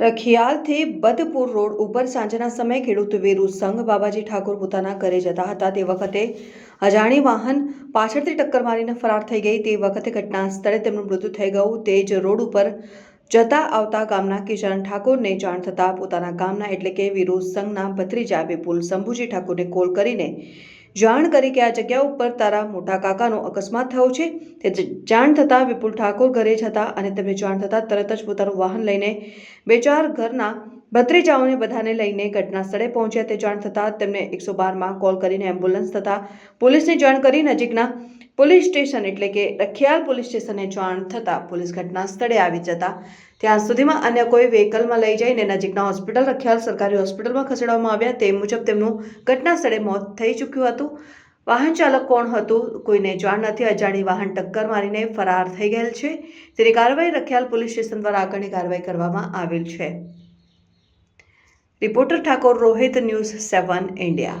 રખિયાલથી બદપુર road ઉપર સાંજના સમયે ખેડૂત વેરુ સંઘ બાબાજી ઠાકોર પોતાના ઘરે જતા હતા. તે વખતે અજાણી વાહન પાછળથી ટક્કર મારીને ફરાર થઈ ગઈ. તે વખતે ઘટના સ્થળે તેમનું મૃત્યુ થઈ ગયું. તે જ રોડ ઉપર જતા આવતા ગામના કિશન ઠાકોરને જાણ થતાં પોતાના ગામના એટલે કે વીરુ સંઘના ભત્રીજા વિપુલ શંભુજી ઠાકોરને કોલ કરીને જાણ કરી કે આ જગ્યા ઉપર તારા મોટા કાકાનો અકસ્માત થયો છે. તે જાણ થતાં વિપુલ ઠાકોર ઘરે જ હતા અને તેમને જાણ થતાં તરત જ પોતાનું વાહન લઈને બે ચાર ઘરના ભત્રીજાઓને બધાને લઈને ઘટના સ્થળે પહોંચ્યા. તે જાણ થતાં તેમને એકસો બારમાં કોલ કરીને એમ્બ્યુલન્સ તથા પોલીસને જાણ કરી. નજીકના પોલીસ સ્ટેશન એટલે કે રખિયાલ પોલીસ સ્ટેશને જાણ થતાં પોલીસ ઘટના સ્થળે આવી જતા ત્યાં સુધીમાં અન્ય કોઈ વ્હીકલમાં લઈ જઈને નજીકના હોસ્પિટલ, રખિયાલ સરકારી હોસ્પિટલમાં ખસેડવામાં આવ્યા. તે મુજબ તેમનું ઘટના સ્થળે મોત થઈ ચૂક્યું હતું. વાહન ચાલક કોણ હતું કોઈને જાણ નથી. અજાણી વાહન ટક્કર મારીને ફરાર થઈ ગયેલ છે. તેની કાર્યવાહી રખિયાલ પોલીસ સ્ટેશન દ્વારા આગળની કાર્યવાહી કરવામાં આવેલ છે. Reporter Thakor Rohit news seven India.